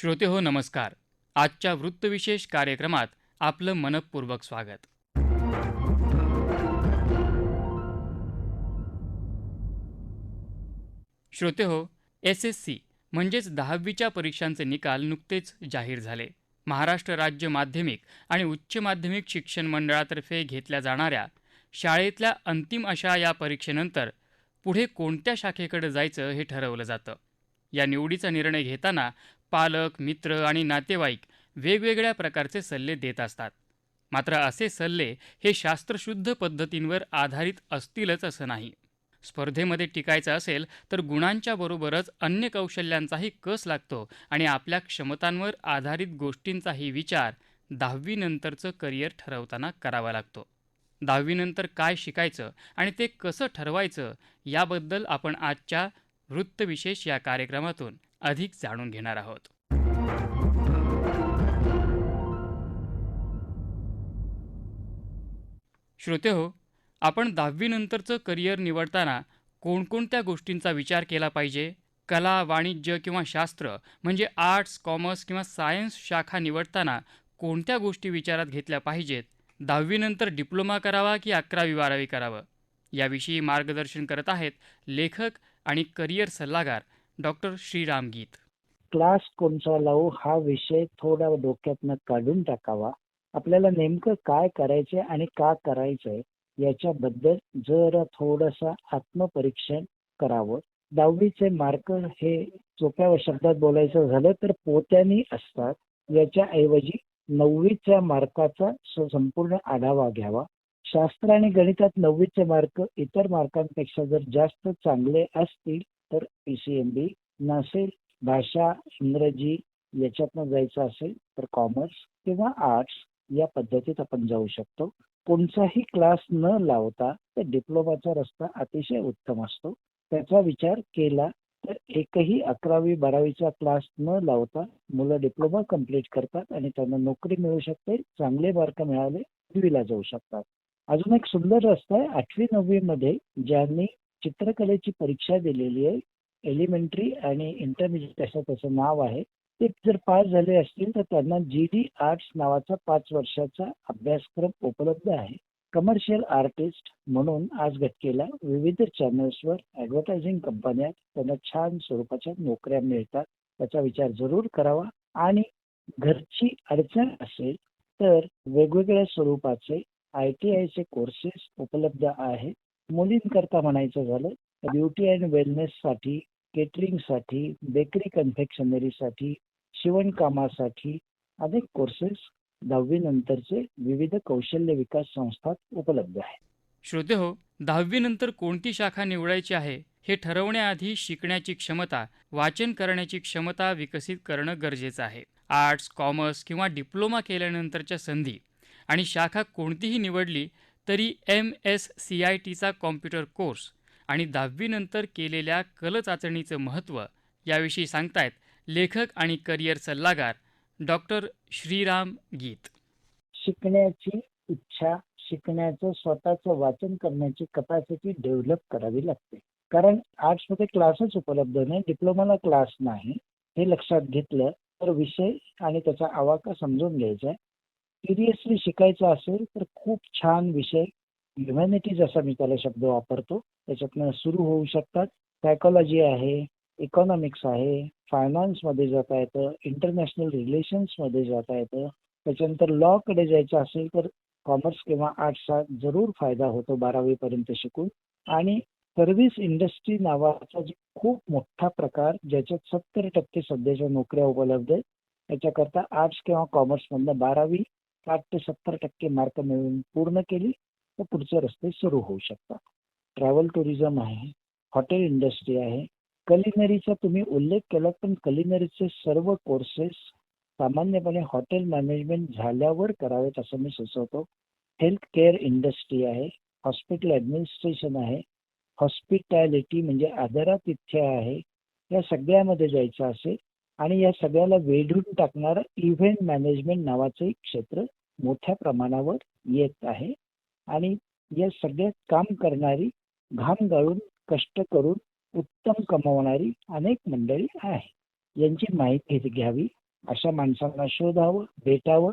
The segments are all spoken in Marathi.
श्रोते हो नमस्कार. आजच्या वृत्तविशेष कार्यक्रमात आपलं मनपूर्वक स्वागत. श्रोते हो एस एस सी म्हणजेच दहावीच्या परीक्षांचे निकाल नुकतेच जाहीर झाले. महाराष्ट्र राज्य माध्यमिक आणि उच्च माध्यमिक शिक्षण मंडळातर्फे घेतल्या जाणाऱ्या शाळेतल्या अंतिम अशा या परीक्षेनंतर पुढे कोणत्या शाखेकडे जायचं हे ठरवलं जातं? या निवडीचा निर्णय घेताना पालक मित्र आणि नातेवाईक वेगवेगळ्या प्रकारचे सल्ले देत असतात. मात्र असे सल्ले हे शास्त्रशुद्ध पद्धतींवर आधारित असतीलच असं नाही. स्पर्धेमध्ये टिकायचं असेल तर गुणांच्या बरोबरच अन्य कौशल्यांचाही कस लागतो आणि आपल्या क्षमतांवर आधारित गोष्टींचाही विचार दहावीनंतरचं करिअर ठरवताना करावा लागतो. दहावीनंतर काय शिकायचं आणि ते कसं ठरवायचं याबद्दल आपण आजच्या वृत्तविशेष या कार्यक्रमातून अधिक जाणून घेणार आहोत. श्रोते हो आपण दहावीनंतरचं करिअर निवडताना कोणकोणत्या गोष्टींचा विचार केला पाहिजे? कला वाणिज्य किंवा शास्त्र म्हणजे आर्ट्स कॉमर्स किंवा सायन्स शाखा निवडताना कोणत्या गोष्टी विचारात घेतल्या पाहिजेत? दहावीनंतर डिप्लोमा करावा की अकरावी बारावी करावं? याविषयी मार्गदर्शन करत आहेत लेखक आणि करिअर सल्लागार डॉक्टर श्रीराम गीत. क्लास कोणचा लावू हा विषय थोडा डोक्यातनं काढून टाकावा. आपल्याला नेमकं काय करायचंय आणि का करायचंय याच्याबद्दल जर थोडस आत्मपरीक्षण करावं. दहावीचे मार्क हे सोप्या शब्दात बोलायचं झालं तर पोत्यानी असतात. याच्या ऐवजी नववीच्या मार्काचा संपूर्ण आढावा घ्यावा. शास्त्र आणि गणितात नववीचे मार्क इतर मार्कांपेक्षा जर जास्त चांगले असतील तर पीसीएमबी नसेल भाषा इंग्रजी याच्यातनं जायचं असेल तर कॉमर्स किंवा आर्ट्स या पद्धतीत आपण जाऊ शकतो. कोणताही क्लास न लावता तर डिप्लोमाचा रस्ता अतिशय उत्तम असतो. त्याचा विचार केला तर एकही अकरावी बारावीचा क्लास न लावता मुलं डिप्लोमा कंप्लीट करतात आणि त्यांना नोकरी मिळू शकते चांगले मार्क मिळाले दहावीला जाऊ शकतात. अजून एक सुंदर रस्ता आहे. आठवी नववी मध्ये ज्यांनी चित्रकलेची परीक्षा दिलेली आहे. एलिमेंटरी आणि इंटरमिजिएट असं त्याचं नाव आहे. ते जर पास झाले असतील तर त्यांना जी डी आर्ट्स नावाचा पाच वर्षाचा अभ्यासक्रम उपलब्ध आहे. कमर्शियल आर्टिस्ट म्हणून आज घटकेला विविध चॅनल्सवर ऍडव्हर्टायझिंग कंपन्यात त्यांना छान स्वरूपाच्या नोकऱ्या मिळतात. त्याचा विचार जरूर करावा. आणि घरची अडचण असेल तर वेगवेगळ्या स्वरूपाचे आय टी आयचे कोर्सेस उपलब्ध आहेत. मुलींकरता म्हणायचं झालं ब्युटी अँड वेलनेससाठी केटरिंगसाठी बेकरी कन्फेक्शनरीसाठी शिवणकामासाठी अनेक कोर्सेस दहावी नंतरचे विविध कौशल्य विकास संस्थात उपलब्ध आहेत. श्रोते हो दहावीनंतर कोणती शाखा निवडायची आहे हे ठरवण्याआधी शिकण्याची क्षमता वाचन करण्याची क्षमता विकसित करणं गरजेचं आहे. आर्ट्स कॉमर्स किंवा डिप्लोमा केल्यानंतरच्या संधी आणि शाखा कोणतीही निवडली तरी एम एस सी आय टीचा कॉम्प्युटर कोर्स आणि दहावीनंतर केलेल्या कल चाचणीचं महत्त्व याविषयी सांगतायत लेखक आणि करिअर सल्लागार डॉक्टर श्रीराम गीत. शिकण्याची इच्छा शिकण्याचं स्वतःचं वाचन करण्याची कपॅसिटी डेव्हलप करावी लागते. कारण आर्ट्समध्ये क्लासच उपलब्ध नाही डिप्लोमाला क्लास नाही हे लक्षात घेतलं तर विषय आणि त्याचा आवाका समजून घ्यायचा आहे. सिरियसली शिकायचं असेल तर खूप छान विषय. ह्युमॅनिटीज असा मी त्याला शब्द वापरतो. त्याच्यातनं सुरू होऊ शकतात. सायकोलॉजी आहे इकॉनॉमिक्स आहे फायनान्समध्ये जाता येतं इंटरनॅशनल रिलेशन्समध्ये जाता येतं. त्याच्यानंतर लॉकडे जायचं असेल तर कॉमर्स किंवा आर्ट्सचा जरूर फायदा होतो बारावीपर्यंत शिकून. आणि सर्व्हिस इंडस्ट्री नावाचा जे खूप मोठा प्रकार ज्याच्यात सत्तर टक्के सध्याच्या नोकऱ्या उपलब्ध आहेत. त्याच्याकरता आर्ट्स किंवा कॉमर्समधनं बारावी साठ ते सत्तर टक्के मार्क मिळवून पूर्ण केली तर पुढचे रस्ते सुरू होऊ शकतात. ट्रॅव्हल टुरिझम आहे हॉटेल इंडस्ट्री आहे कलिनरीचा तुम्ही उल्लेख केला पण कलिनरीचे सर्व कोर्सेस सामान्यपणे हॉटेल मॅनेजमेंट झाल्यावर करावेत असं मी सुचवतो. हेल्थ केअर इंडस्ट्री आहे हॉस्पिटल ॲडमिनिस्ट्रेशन आहे हॉस्पिटॅलिटी म्हणजे आदरातिथ्य आहे या सगळ्यामध्ये जायचं असेल आणि या सगळ्याला वेढून टाकणारं इव्हेंट मॅनेजमेंट नावाचं एक क्षेत्र मोठ्या प्रमाणावर येत आहे. आणि या सगळ्यात काम करणारी घाम गाळून कष्ट करून उत्तम कमावणारी अनेक मंडळी आहे. यांची माहिती घ्यावी अशा माणसांना शोधावं भेटावं.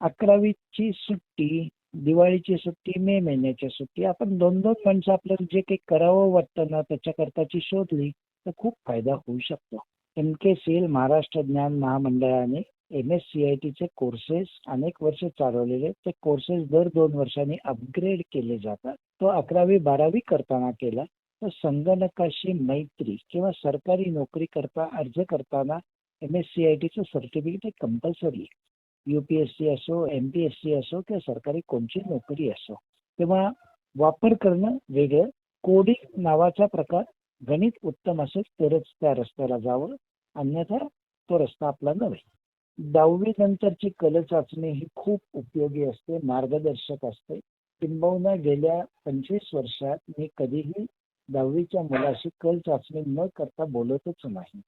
अकरावीची सुट्टी दिवाळीची सुट्टी मे महिन्याची सुट्टी आपण दोन दोन माणसं आपल्याला जे काही करावं वाटतं ना त्याच्याकरताची शोधली तर खूप फायदा होऊ शकतो. M K C L Maharashtra ज्ञान महामंडळाने एम एस सी आय टीचे कोर्सेस अनेक वर्ष चालवलेले. ते कोर्सेस दर दोन वर्षांनी अपग्रेड केले जातात. तो अकरावी बारावी करताना केला. तर संगणकाशी मैत्री किंवा सरकारी नोकरी करता अर्ज करताना एम एस सी आय टीचं सर्टिफिकेट हे कंपल्सरी आहे यू पी एस सी असो एम पी एस सी असो किंवा सरकारी कोणची नोकरी असो. तेव्हा वापर करणं वेगळं. कोडिंग नावाचा प्रकार गणित उत्तम असेल तरच त्या रस्त्याला जावं अन्यथा तो रस्ता आपला नव्हे. दहावी नंतरची कल चाचणी ही खूप उपयोगी असते मार्गदर्शक असते. किंबहुना गेल्या पंचवीस वर्षात मी कधीही दहावीच्या मुलाशी कल चाचणी न करता बोलतच नाही.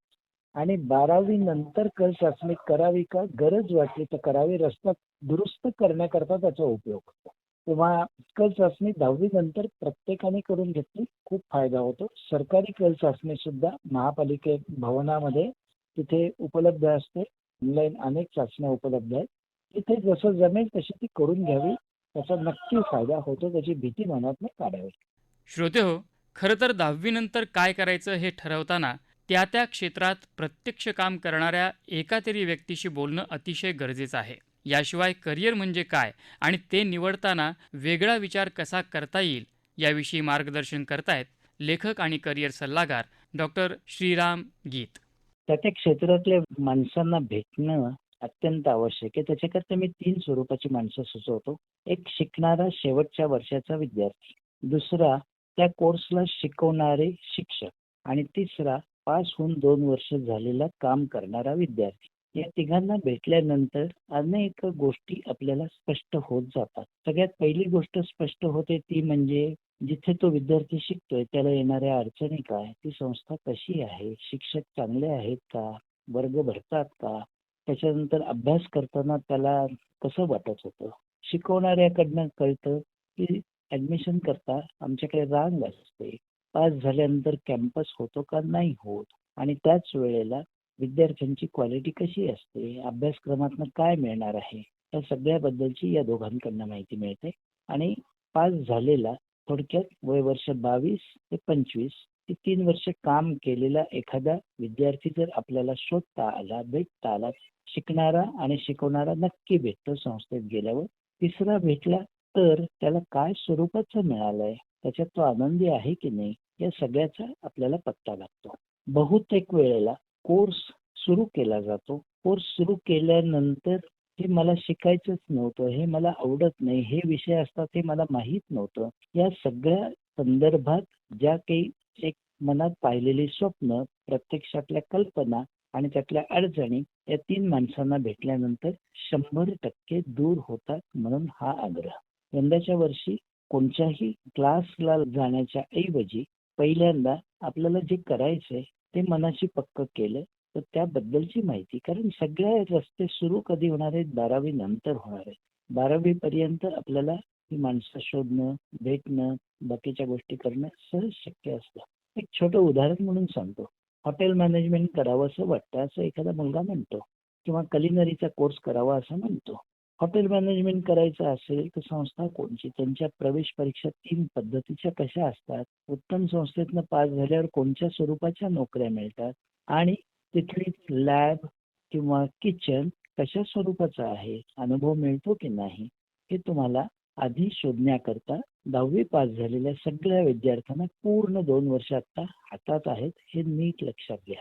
आणि बारावी नंतर कल चाचणी करावी का? गरज वाटली तर करावी. रस्ता दुरुस्त करण्याकरता त्याचा उपयोग होतो. तेव्हा कल चाचणी दहावी नंतर प्रत्येकाने करून घेतली खूप फायदा होतो. सरकारी कल चाचणी सुद्धा महापालिके भवनामध्ये तिथे उपलब्ध असते. ऑनलाईन अनेक चाचण्या उपलब्ध आहेत. तिथे जसं जमेल तशी ती करून घ्यावी. त्याचा नक्की फायदा होतो त्याची भीती मनात काढावी. श्रोते हो खरं तर दहावीनंतर काय करायचं हे ठरवताना त्या त्या क्षेत्रात प्रत्यक्ष काम करणाऱ्या एका तरी व्यक्तीशी बोलणं अतिशय गरजेचं आहे. याशिवाय करिअर म्हणजे काय आणि ते निवडताना वेगळा विचार कसा करता येईल याविषयी मार्गदर्शन करतायत लेखक आणि करिअर सल्लागार डॉक्टर श्रीराम गीत. त्या त्या क्षेत्रातल्या माणसांना भेटणं अत्यंत आवश्यक आहे. त्याच्याकरता मी तीन स्वरूपाची माणसं सुचवतो. एक शिकणारा शेवटच्या वर्षाचा विद्यार्थी. दुसरा त्या कोर्सला शिकवणारे शिक्षक. आणि तिसरा पास होऊन दोन वर्ष झालेला काम करणारा विद्यार्थी. या तिघांना भेटल्यानंतर अनेक गोष्टी आपल्याला स्पष्ट होत जातात. सगळ्यात पहिली गोष्ट स्पष्ट होते ती म्हणजे जिथे तो विद्यार्थी शिकतोय त्याला येणाऱ्या अडचणी काय ती संस्था कशी आहे शिक्षक चांगले आहेत का वर्ग भरतात का त्याच्यानंतर अभ्यास करताना त्याला कसं वाटत होतं? शिकवणाऱ्याकडनं कळतं की ऍडमिशन करता आमच्याकडे रांग असते. पास झाल्यानंतर कॅम्पस होतो का नाही होत? आणि त्याच वेळेला विद्यार्थ्यांची क्वालिटी कशी असते? अभ्यासक्रमातनं काय मिळणार आहे? या सगळ्याबद्दलची या दोघांकडनं माहिती मिळते. आणि पास झालेला थोडक्यात वय वर्ष बावीस ते पंचवीस ते तीन वर्ष काम केलेला एखादा विद्यार्थी जर आपल्याला शोधता आला भेटता आला शिकणारा आणि शिकवणारा नक्की भेटतो संस्थेत गेल्यावर तिसरा भेटला तर त्याला काय स्वरूपाचं मिळालंय? त्याच्यात तो आनंदी आहे की नाही? या सगळ्याचा आपल्याला पत्ता लागतो. बहुतेक वेळेला कोर्स सुरू केला जातो. कोर्स सुरू केल्यानंतर हे मला शिकायचंच नव्हतं हे मला आवडत नाही हे विषय असतात हे मला माहीत नव्हतं. या सगळ्या संदर्भात ज्या काही एक मनात पाहिलेली स्वप्न प्रत्यक्षातल्या कल्पना आणि त्यातल्या अडचणी या तीन माणसांना भेटल्यानंतर शंभर टक्के दूर होतात म्हणून हा आग्रह. यंदाच्या वर्षी कोणत्याही क्लासला जाण्याच्या ऐवजी पहिल्यांदा आपल्याला जे करायचंय ते मनाशी पक्क केलं तर त्याबद्दलची माहिती. कारण सगळ्या रस्ते सुरू कधी होणार आहेत? बारावी नंतर होणार आहेत. बारावी पर्यंत आपल्याला ही माणसं शोधणं भेटणं बाकीच्या गोष्टी करणं सहज शक्य असतं. एक छोटं उदाहरण म्हणून सांगतो. हॉटेल मॅनेजमेंट करावं असं वाटतं असं एखादा मुलगा म्हणतो. किंवा कलिनरीचा कोर्स करावा असं म्हणतो. हॉटेल मॅनेजमेंट करायचं असेल तर संस्था कोणची? त्यांच्या प्रवेश परीक्षा तीन पद्धतीच्या कशा असतात? उत्तम संस्थेतनं पास झाल्यावर कोणत्या स्वरूपाच्या नोकऱ्या मिळतात? आणि तिथली लॅब किंवा किचन कशा स्वरूपाचं आहे? अनुभव मिळतो की नाही? हे तुम्हाला आधी शोधण्याकरता दहावी पास झालेल्या सगळ्या विद्यार्थ्यांना पूर्ण दोन वर्ष आता हातात आहेत हे नीट लक्षात घ्या.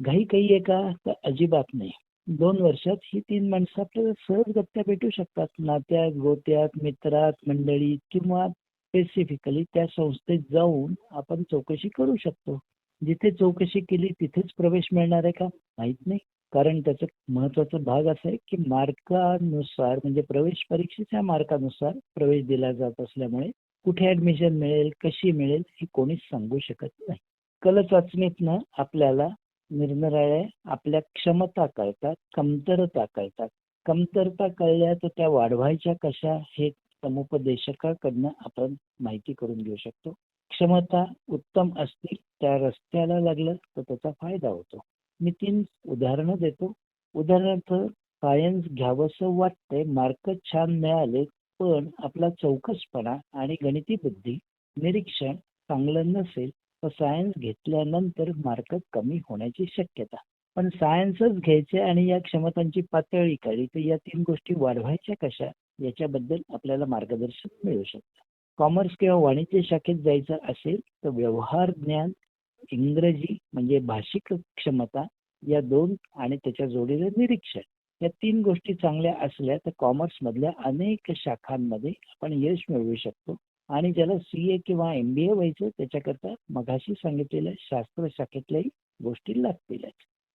घाई काही आहे का? तर अजिबात नाही. दोन वर्षात ही तीन माणसं आपल्याला सहज गत्त्या भेटू शकतात. नात्यात गोत्यात मित्रात मंडळीत किंवा स्पेसिफिकली त्या संस्थेत जाऊन आपण चौकशी करू शकतो. जिथे चौकशी केली तिथेच प्रवेश मिळणार आहे का? माहीत नाही. कारण त्याचा महत्त्वाचा भाग असा आहे की मार्कानुसार म्हणजे प्रवेश परीक्षेच्या मार्कानुसार प्रवेश दिला जात असल्यामुळे कुठे ऍडमिशन मिळेल कशी मिळेल हे कोणीच सांगू शकत नाही. कल चाचणीतनं आपल्याला निरनिराळ्या आपल्या क्षमता कळतात कमतरता कळतात. कमतरता कळल्या तर त्या वाढवायच्या कशा हे समुपदेशकाकडनं आपण माहिती करून घेऊ शकतो. क्षमता उत्तम असतील त्या रस्त्याला लागलं तर त्याचा फायदा होतो. मी तीन उदाहरणं देतो. उदाहरणार्थ सायन्स घ्यावंसं वाटतंय मार्क छान मिळाले पण आपला चौकसपणा आणि गणिती बुद्धी निरीक्षण चांगलं नसेल तर सायन्स घेतल्यानंतर मार्क कमी होण्याची शक्यता. पण सायन्सच घ्यायचे आणि या क्षमतांची पातळी काढली तर या तीन गोष्टी वाढवायच्या कशा? याच्याबद्दल आपल्याला मार्गदर्शन मिळू शकतं. कॉमर्स किंवा वाणिज्य शाखेत जायचं असेल तर व्यवहार ज्ञान इंग्रजी म्हणजे भाषिक क्षमता या दोन आणि त्याच्या जोडीला निरीक्षण. या तीन गोष्टी चांगल्या असल्या तर कॉमर्स मधल्या अनेक शाखांमध्ये आपण यश मिळवू शकतो. आणि ज्याला सी ए किंवा एम बी ए व्हायचं त्याच्याकरता मघाशी सांगितलेल्या शास्त्र शाखेतल्याही गोष्टी लागतील.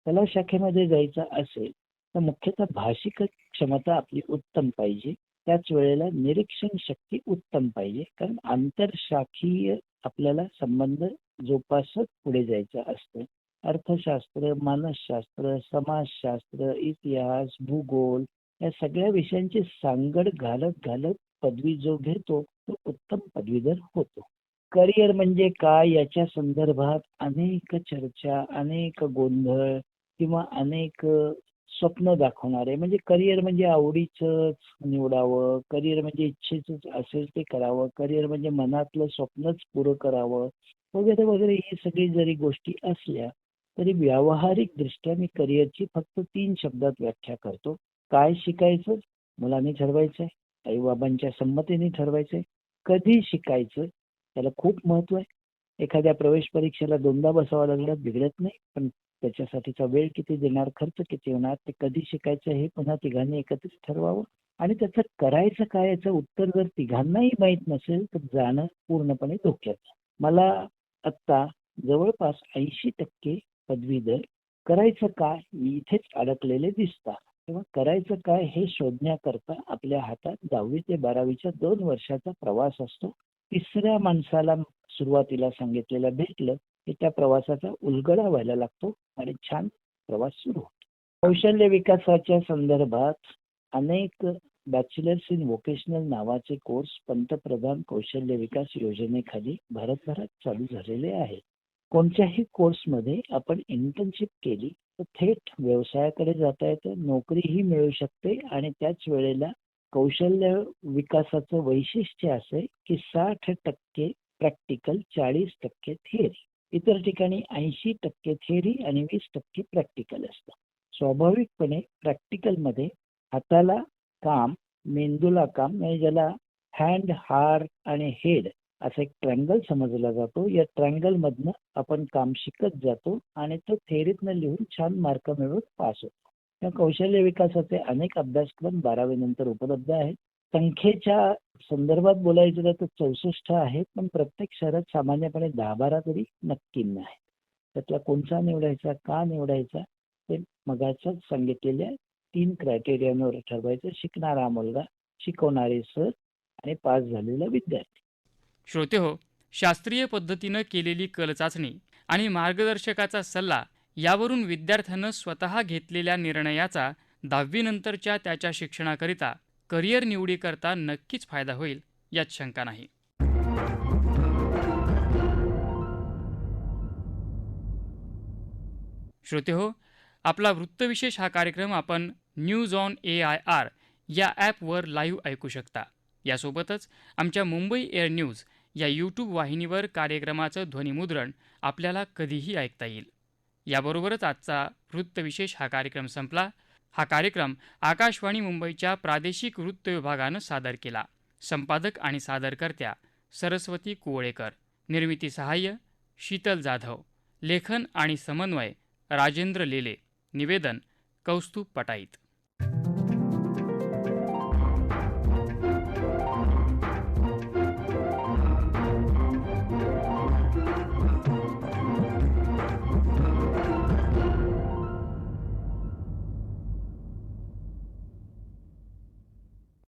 कला शाखेमध्ये जायचं असेल तर मुख्यतः भाषिक क्षमता आपली उत्तम पाहिजे. त्याच वेळेला निरीक्षण शक्ती उत्तम पाहिजे. कारण आंतरशाखीय आपल्याला संबंध जोपासत पुढे जायचं असतं. अर्थशास्त्र मानसशास्त्र समाजशास्त्र इतिहास भूगोल या सगळ्या विषयांची सांगड घालत घालत पदवी जो घेतो तो उत्तम पदवीधर होतो. करिअर म्हणजे काय याच्या संदर्भात अनेक चर्चा अनेक गोंधळ किंवा अनेक स्वप्न दाखवणारे म्हणजे करिअर म्हणजे आवडीच निवडावं करिअर म्हणजे इच्छेच असेल ते करावं करिअर म्हणजे मनातलं स्वप्नच पुरं करावं वगैरे वगैरे ही सगळी जरी गोष्टी असल्या तरी व्यावहारिक दृष्ट्या मी करिअरची फक्त तीन शब्दात व्याख्या करतो. काय शिकायचं? मुलांनी ठरवायचंय. आई बाबांच्या संमतीने ठरवायचंय. कधी शिकायचं त्याला खूप महत्त्व आहे. एखाद्या प्रवेश परीक्षेला दोनदा बसावं लागलं बिघडत नाही पण त्याच्यासाठीचा वेळ किती देणार खर्च किती होणार ते कधी शिकायचं हे पुन्हा तिघांनी एकत्रित ठरवावं. आणि त्याचं करायचं काय याचं उत्तर जर तिघांनाही माहीत नसेल तर जाणं पूर्णपणे धोक्याचं मला आत्ता जवळपास ऐंशी टक्के पदवीधर करायचं काय इथेच अडकलेले दिसतात. तेव्हा करायचं काय हे शोधण्याकरता आपल्या हातात दहावी ते बारावीच्या दोन वर्षाचा प्रवास असतो. तिसऱ्या माणसाला सुरुवातीला सांगितलेलं भेटलं की त्या प्रवासाचा उलगडा व्हायला लागतो आणि छान प्रवास सुरू होतो. कौशल्य विकासाच्या संदर्भात अनेक बॅचलर्स इन व्होकेशनल नावाचे कोर्स पंतप्रधान कौशल्य विकास योजनेखाली भारतभरात चालू झालेले आहेत. कोणत्याही कोर्समध्ये आपण इंटर्नशिप केली तर थेट व्यवसायाकडे जाता येतं नोकरीही मिळू शकते आणि त्याच वेळेला कौशल्य विकासाचं वैशिष्ट्य असे की साठ टक्के प्रॅक्टिकल चाळीस टक्के थिअरी इतर ठिकाणी ऐंशी टक्के थिअरी आणि वीस टक्के प्रॅक्टिकल असतं. स्वाभाविकपणे प्रॅक्टिकलमध्ये हाताला काम मेंदूला काम म्हणजे ज्याला हँड हार्ट आणि हेड असा एक ट्रँगल समजला जातो. या ट्रँगल मधनं आपण काम शिकत जातो आणि तो थेरीतनं लिहून छान मार्क मिळवून पास होतो. या कौशल्य विकासाचे अनेक अभ्यासक्रम बारावी नंतर उपलब्ध आहेत. संख्येच्या संदर्भात बोलायचं तर चौसष्ट आहेत पण प्रत्येक शहरात सामान्यपणे दहा बारा तरी नक्की नाही. त्यातला कोणता निवडायचा का निवडायचा ते मगाच्याच सांगितलेल्या तीन क्रायटेरियावर ठरवायचं. शिकणारा मुलगा शिकवणारे सर आणि पास झालेला विद्यार्थी. श्रोते हो शास्त्रीय पद्धतीनं केलेली कल चाचणी आणि मार्गदर्शकाचा सल्ला यावरून विद्यार्थ्यानं स्वतः घेतलेल्या निर्णयाचा दहावीनंतरच्या त्याच्या शिक्षणाकरिता करिअर निवडीकरता नक्कीच फायदा होईल यात शंका नाही. श्रोते हो आपला वृत्तविशेष हा कार्यक्रम आपण news on A I R या ॲपवर लाईव्ह ऐकू शकता. यासोबतच आमच्या मुंबई एअर न्यूज या यूट्यूब वाहिनीवर कार्यक्रमाचं ध्वनिमुद्रण आपल्याला कधीही ऐकता येईल. याबरोबरच आजचा वृत्तविशेष हा कार्यक्रम संपला. हा कार्यक्रम आकाशवाणी मुंबईच्या प्रादेशिक वृत्त विभागानं सादर केला. संपादक आणि सादरकर्त्या सरस्वती कुवळेकर. निर्मिती सहाय्य शीतल जाधव. लेखन आणि समन्वय राजेंद्र लेले. निवेदन कौस्तुभ पटाईत.